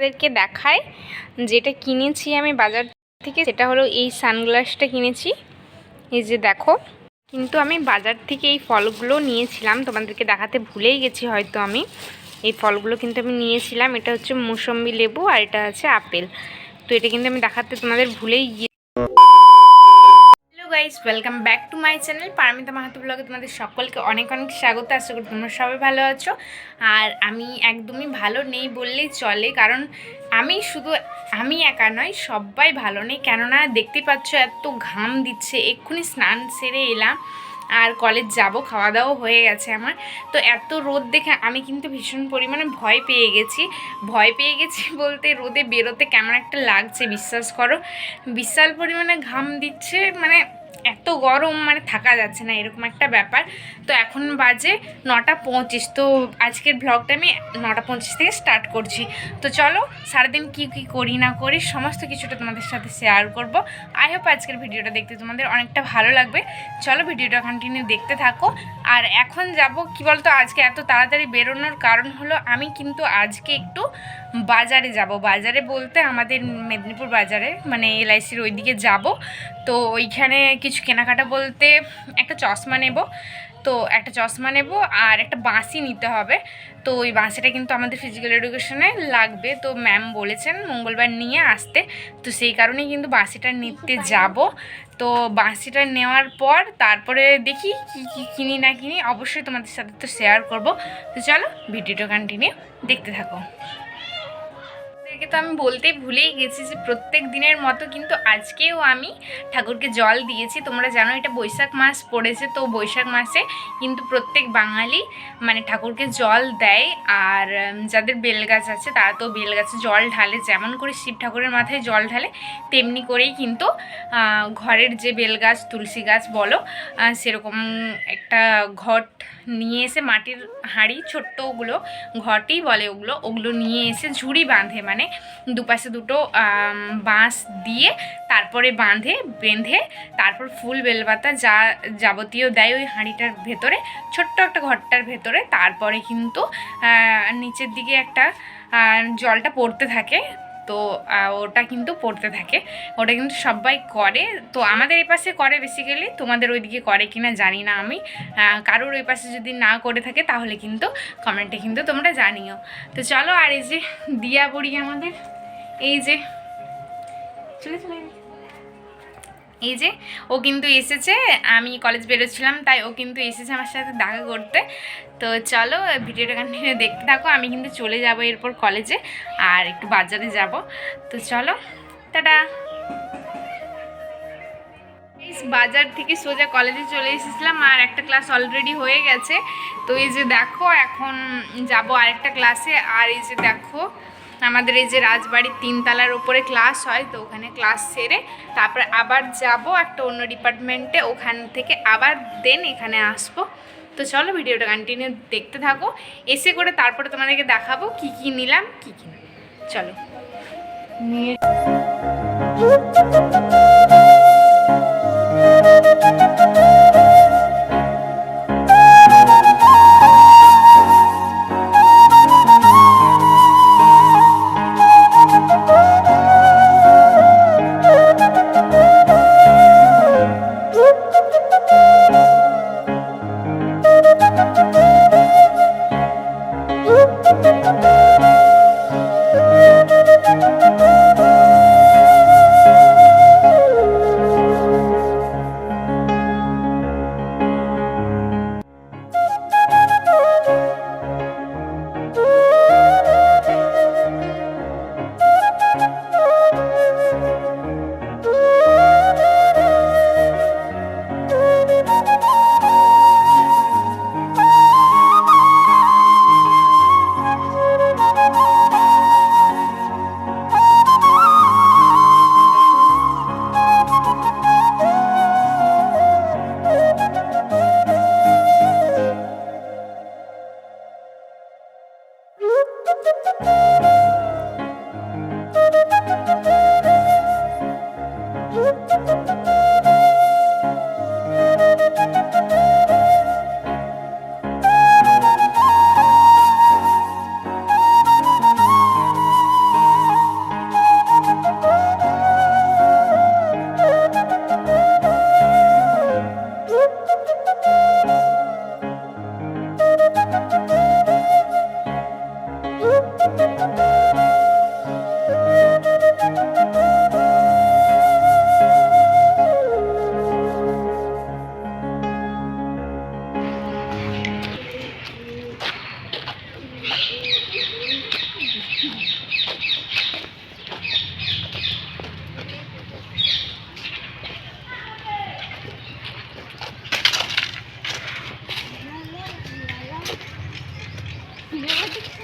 আপনাদেরকে দেখায় যেটা কিনেছি আমি বাজার থেকে, সেটা হলো এই সানগ্লাসটা কিনেছি। এই যে দেখো, কিন্তু আমি বাজার থেকে এই ফলগুলো নিয়েছিলাম, তোমাদেরকে দেখাতে ভুলেই গেছি হয়তো আমি। এই ফলগুলো কিন্তু আমি নিয়েছিলাম, এটা হচ্ছে মুসম্বি লেবু আর এটা আছে আপেল। তো এটা কিন্তু আমি দেখাতে তোমাদের ভুলেই hello welcome back to my channel Paromita Mahato ব্লগে তোমাদের সকলকে অনেক অনেক স্বাগত। আশা করি তোমরা সবাই ভালো আছো। আর আমি একদমই ভালো নেই বললেই চলে, কারণ আমি শুধু আমি একা নয় সবাই ভালো নেই। কেননা দেখতে পাচ্ছ এত ঘাম দিচ্ছে, এক্ষুনি স্নান সেরে এলাম, আর কলেজ যাব খাওয়া দাওয়া হয়ে গেছে আমার। তো এত রোদ দেখে আমি কিন্তু ভীষণ পরিমাণে ভয় পেয়ে গেছি। ভয় পেয়ে গেছি বলতে রোদে বেরোতে কেমন একটা লাগছে, বিশ্বাস করো। বিশাল পরিমাণে ঘাম দিচ্ছে মানে এত গরম মানে থাকা যাচ্ছে না, এরকম একটা ব্যাপার। তো এখন বাজে নটা পঁচিশ, তো আজকের ব্লগটা আমি নটা পঁচিশ থেকে স্টার্ট করছি। তো চলো, সারাদিন কি কি করি না করি, সমস্ত কিছুটা তোমাদের সাথে শেয়ার করব। আই হোপ আজকের ভিডিওটা দেখতে তোমাদের অনেকটা ভালো লাগবে। চলো ভিডিওটা কন্টিনিউ দেখতে থাকো। আর এখন যাব, কি বলতো, আজকে এত তাড়াতাড়ি বেরোনোর কারণ হলো, আমি কিন্তু আজকে একটু বাজারে যাব। বাজারে বলতে আমাদের মেদিনীপুর বাজারে মানে এলআইসির ওইদিকে যাব। তো ওইখানে কিছু কেনাকাটা বলতে একটা চশমা নেব। তো একটা চশমা নেব আর একটা বাঁশি নিতে হবে। তো ওই বাঁশিটা কিন্তু আমাদের ফিজিক্যাল এডুকেশনে লাগবে। তো ম্যাম বলেছেন মঙ্গলবার নিয়ে আসতে। তো সেই কারণেই কিন্তু বাঁশিটা নিতে যাব। তো বাঁশিটা নেওয়ার পর তারপরে দেখি কী কী কিনি না কিনি অবশ্যই তোমাদের সাথে তো শেয়ার করব। তো চলো ভিডিওটা কন্টিনিউ দেখতে থাকো। তো আমি বলতেই ভুলেই গেছি যে প্রত্যেক দিনের মতো কিন্তু আজকেও আমি ঠাকুরকে জল দিয়েছি। তোমরা জানো এটা বৈশাখ মাস পড়েছে, তো বৈশাখ মাসে কিন্তু প্রত্যেক বাঙালি মানে ঠাকুরকে জল দেয়। আর যাদের বেলগাছ আছে তারা তো বেলগাছে জল ঢালে, যেমন করে শিব ঠাকুরের মাথায় জল ঢালে, তেমনি করেই কিন্তু ঘরের যে বেলগাছ, তুলসী গাছ বলো সেরকম একটা ঘট নিয়ে এসে মাটির হাঁড়ি, ছোট্ট ওগুলো ঘটই বলে ওগুলো ওগুলো নিয়ে এসে ঝুড়ি বাঁধে মানে দুপাশে দুটো বাঁশ দিয়ে তারপরে বাঁধে, বেঁধে তারপর ফুল, বেলপাতা যা যাবতীয় দেয় ওই হাঁড়িটার ভেতরে, ছোট্ট একটা ঘরটার ভেতরে। তারপরে কিন্তু নিচের দিকে একটা জলটা পড়তে থাকে। তো ওটা কিন্তু পড়তে থাকে। ওটা কিন্তু সবাই করে। তো আমাদের এই পাশে করে বেসিক্যালি তোমাদের ওইদিকে করে কি না জানি না আমি। কারোর ওই পাশে যদি না করে থাকে তাহলে কিন্তু কমেন্টে কিন্তু তোমরা জানিও। তো চলো, আর এই যে দিয়া বড়ি আমাদের, এই যে চলে চলে। এই যে, ও কিন্তু এসেছে, আমি কলেজ বেরোচ্ছিলাম, তাই ও কিন্তু এসেছে আমার সাথে দেখা করতে। তো চলো, ভিডিওটা কন্টিনিউ দেখতে থাকো, আমি কিন্তু চলে যাব এরপর কলেজে আর একটু বাজারে যাব। তো চলো, টাটা! বাজার থেকে সোজা কলেজে চলে এসেছিলাম, আর একটা ক্লাস অলরেডি হয়ে গেছে। তো এই যে দেখো, এখন যাব আরেকটা ক্লাসে আর এই যে দেখো আমাদের এই যে রাজবাড়ির তিনতলার উপরে ক্লাস হয়, তো ওখানে ক্লাস সেরে তারপরে আবার যাব একটা অন্য ডিপার্টমেন্টে ওখান থেকে আবার দেন এখানে আসব। তো চলো ভিডিওটা কন্টিনিউ দেখতে থাকো। এসে করে তারপরে তোমাদেরকে দেখাবো কি কি নিলাম, কি কি চলো। নিয়ে oh you.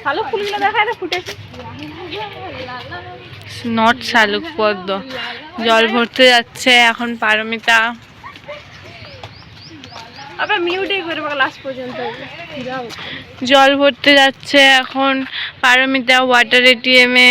ভালো ফুলগুলো দেখা না ফুটেছে? নট শালুক পদ্ম। জল ভরতে যাচ্ছে এখন পারমিতা। আবার মিউটেই করব লাস্ট পর্যন্ত। জল ভরতে যাচ্ছে এখন পারমিতা ওয়াটার এটিএমে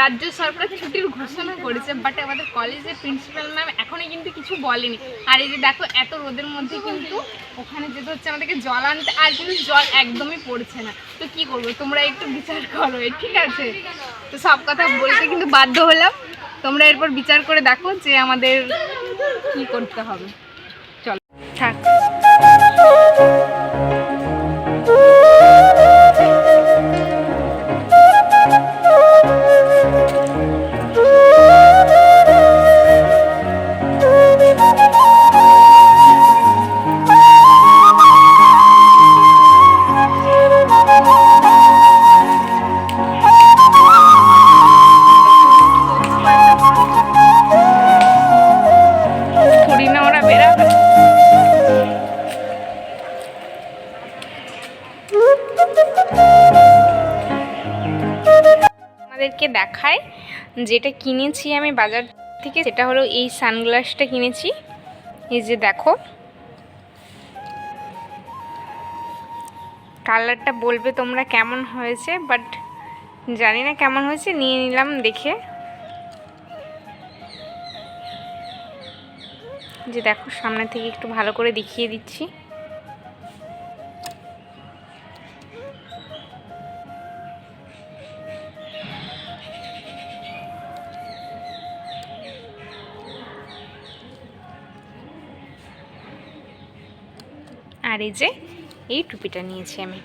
রাজ্য সরকার ছুটির ঘোষণা করেছে বাট আমাদের কলেজের প্রিন্সিপাল ম্যাম এখনই কিন্তু কিছু বলেনি। আর এই যে দেখো, এত রোদের মধ্যে কিন্তু ওখানে যেতে হচ্ছে আমাদেরকে জল আনতে, আর কিন্তু জল একদমই পড়ছে না। তো কি করব, তোমরা একটু বিচার করো ঠিক আছে? তো সব কথা বলতে কিন্তু বাধ্য হলাম। তোমরা এরপর বিচার করে দেখো যে আমাদের কি করতে হবে। চলো। থাক। দেখায়। যেটা কিনেছি আমি বাজার থেকে, সেটা হলো এই সানগ্লাসটা কিনেছি। এই যে দেখো। কালারটা বলবে তোমরা কেমন হয়েছে, বাট জানি না কেমন হয়েছে, নিয়ে নিলাম দেখে। যে দেখো, সামনে থেকে একটু ভালো করে দেখিয়ে দিচ্ছি। আর এই যে এই টুপিটা নিয়েছি আমি।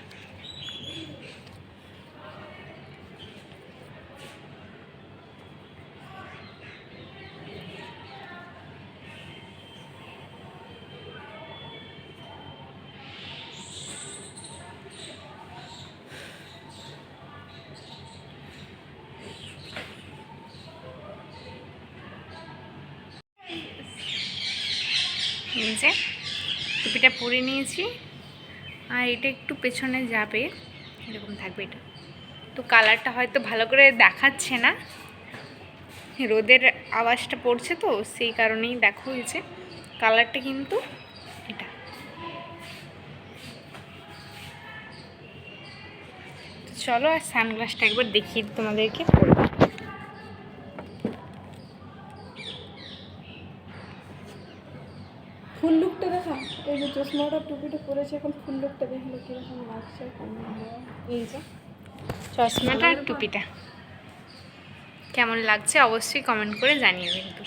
যে টুপিটা পরে নিয়েছি। আর এটা একটু পেছনে যাবে, এরকম থাকবে এটা। তো কালারটা হয়তো ভালো করে দেখাচ্ছে না। রোদের আওয়াজটা পড়ছে তো, সেই কারণেই দেখো যে কালারটা কিন্তু এটা। চলো আর সানগ্লাসটা একবার দেখিয়ে তোমাদেরকে। পরে ফুল লুকটা দেখা, এই যে চশমাটা, টুপিটা পরেছে, এখন ফুল লুকটা দেখলে কীরকম লাগছে চশমাটা আর টুপিটা। কেমন লাগছে অবশ্যই কমেন্ট করে জানিয়ে কিন্তু।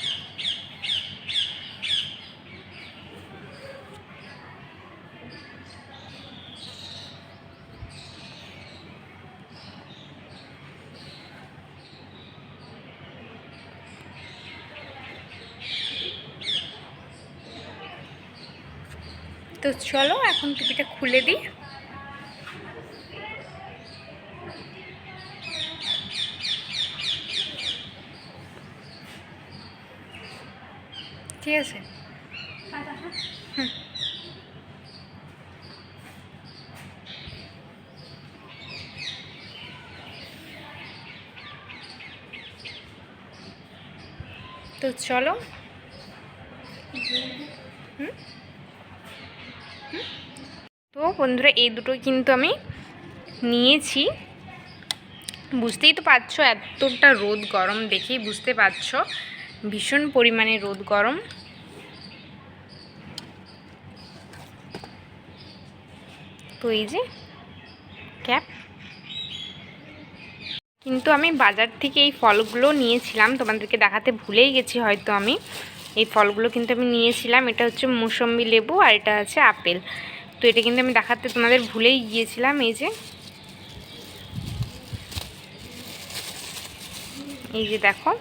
তো চলো এখন টুপিটা খুলে দিই ঠিক আছে হুম। তো চলো হুম? হুম? বন্ধুরা, এই দুটো কিন্তু আমি নিয়েছি। বুঝতেই তো পারছ, এতটা রোদ গরম দেখেই বুঝতে পারছ। ভীষণ পরিমাণে রোদ গরম। তো এই যে, ক্যাপ। কিন্তু আমি বাজার থেকে এই ফলগুলো নিয়েছিলাম, তোমাদেরকে দেখাতে ভুলেই গেছি হয়তো আমি। এই ফলগুলো কিন্তু আমি নিয়েছিলাম, এটা হচ্ছে মৌসম্বি লেবু আর এটা আছে আপেল। এটা কিন্তু আমি দেখাতে তোমাদের ভুলেই গিয়েছিলাম, এই যে। এই যে দেখো।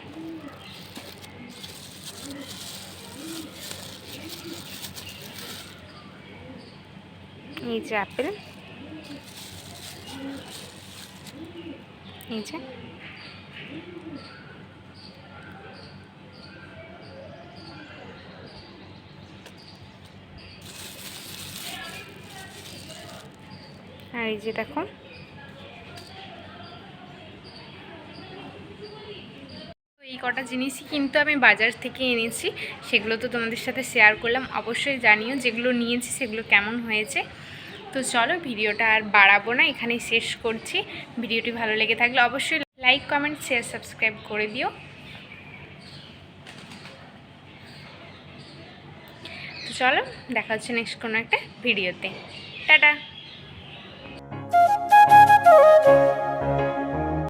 এই যে আপেল এই যে। আর এই যে দেখো। এই কটা জিনিসই কিন্তু আমি বাজার থেকে এনেছি, সেগুলো তো তোমাদের সাথে শেয়ার করলাম। অবশ্যই জানিও যেগুলো নিয়েছি, সেগুলো কেমন হয়েছে। তো চলো ভিডিওটা আর বাড়াবো না, এখানেই শেষ করছি। ভিডিওটি ভালো লেগে থাকলে অবশ্যই লাইক কমেন্ট শেয়ার সাবস্ক্রাইব করে দিও। তো চলো দেখা হচ্ছে নেক্সট কোনো একটা ভিডিওতে। টাটা! Thank you.